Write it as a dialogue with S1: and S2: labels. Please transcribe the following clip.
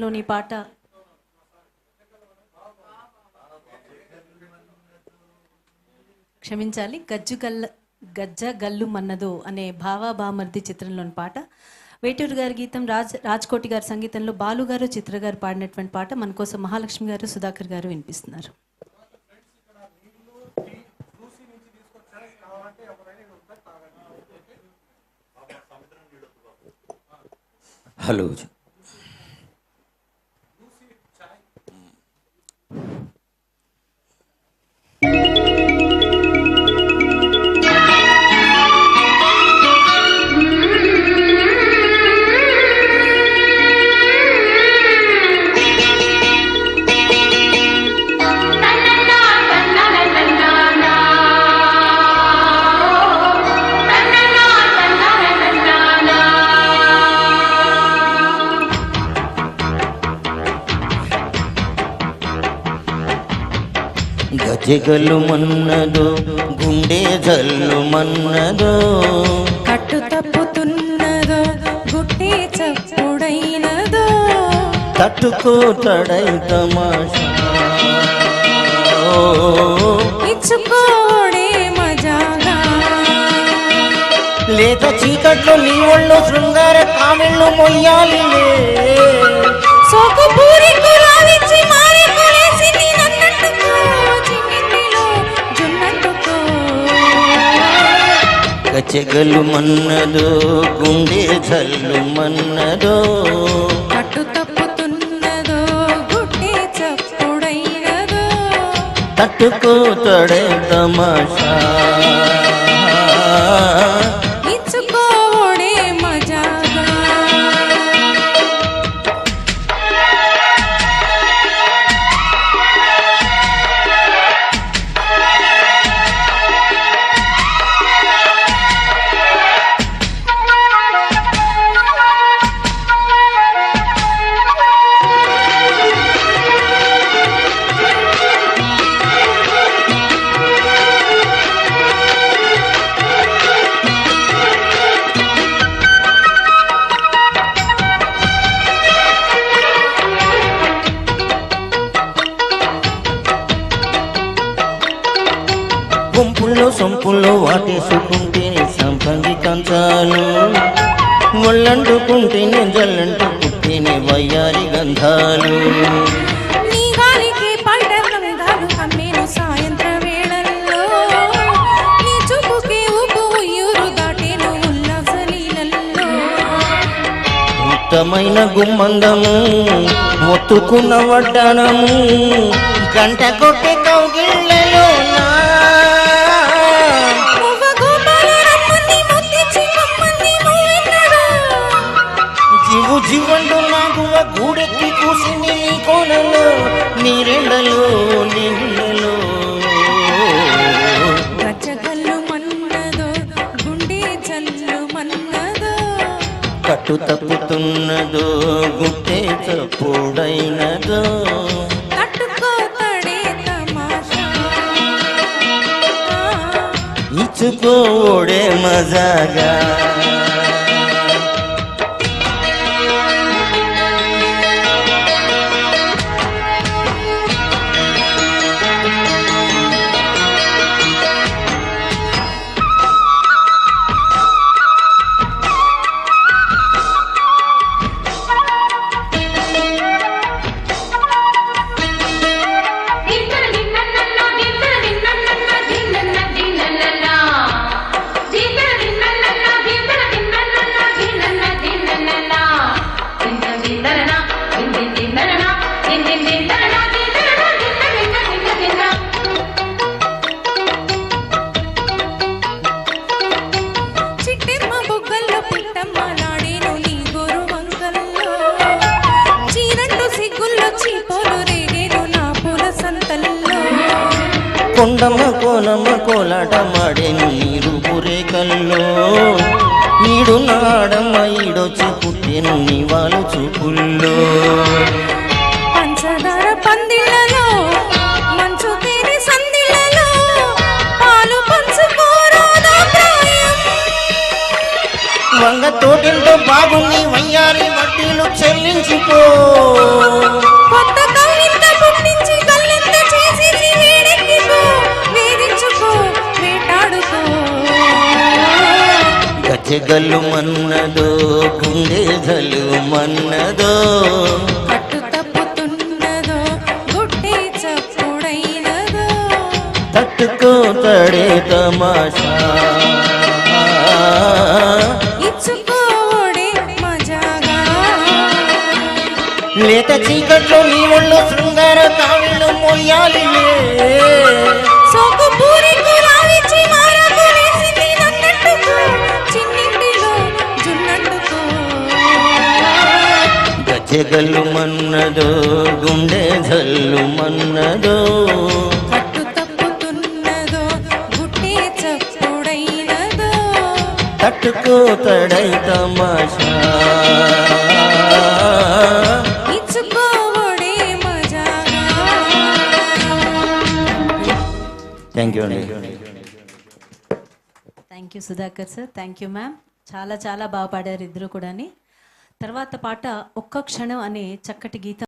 S1: లోని పాట. క్షమించాలి. గజ్జు గల్ల గజ్జ గల్లు మన్నదో అనే భావా బామర్ది చిత్రంలోని పాట. వేటూరు గారి గీతం రాజ్ రాజ్కోటి గారి సంగీతంలో బాలు గారు చిత్ర గారు పాడినటువంటి పాట. మన కోసం మహాలక్ష్మి గారు సుధాకర్ గారు వినిపిస్తున్నారు.
S2: హలో గజగలు మన్నదో గుండె జల్లు మన్నదో.
S3: కట్టు తప్పుతున్నదో గుట్టి చప్పుడైనదో.
S2: తట్టుకో తడై తమాషా
S3: ఇచ్చుకోడే మజాగా.
S2: లేత చీకట్లో నీ ఒళ్ళు శృంగార కామెళ్ళు మొయ్యాలిలే.
S3: సోకు
S2: గజగలు మన్నదో గుండె జల్లు మన్నదో.
S3: కట్టు తప్పుతున్నదో గుట్టి చప్పుడైనదో.
S2: తట్టుకో తడై తమాషా. సొంపుల్లో వాటేసుకుంటే సంపంగి కంచాలు ఒళ్ళంటుకుంటేనే జల్లంటుకుంటేనే వయ్యారి గంధాలు. ఉత్తమైన గుమ్మందము ఒత్తుకున్న వడ్డానము గంట కొట్టే కౌగిళ్ళలో కట్టు తప్పుతున్నదో గుట్టే
S3: తమాషా.
S2: ఇచ్చుకోడే మజాగా. కోనమ్మ కోలాట మాడేను నీరు పురేకల్లో నీడు నాడమ్మ ఈడొచ్చి పుట్టెను నీ వాళ్ళు చూపుల్లో.
S3: పంచదార పందిళ్ళలో మంచు తేనె సందిళ్ళలో పాలు పంచుకోరాదా
S2: వంగ తోటింతో బాగుంది వయ్యారి వడ్డీలు చెల్లించిపో. మన్నదో గుండె జల్లు మన్నదో.
S3: కట్టు తప్పుతున్నదో గుడ్డి చప్పుడైనదో.
S2: తడే తమాషా.
S3: ఇచ్చుకోడే మజాగా.
S2: లేత చీకట్లో నీ ఒళ్ళు శృంగార కావిళ్ళు మొయ్యాలిలే. గజ్జెగల్లు మన్నదో గుండె జల్లు మన్నదో.
S3: కట్టు తప్పుతున్నదో గుడ్డి చప్పుడైనదో.
S2: తట్టుకో తడై తమాషా. థ్యాంక్ యూ అండి
S1: thank you Sudhakar sir thank you ma'am చాలా చాలా బాగా పాడారు ఇద్దరు కూడాని. తర్వాత పాట ఒక్క క్షణం అనే చక్కటి గీతం.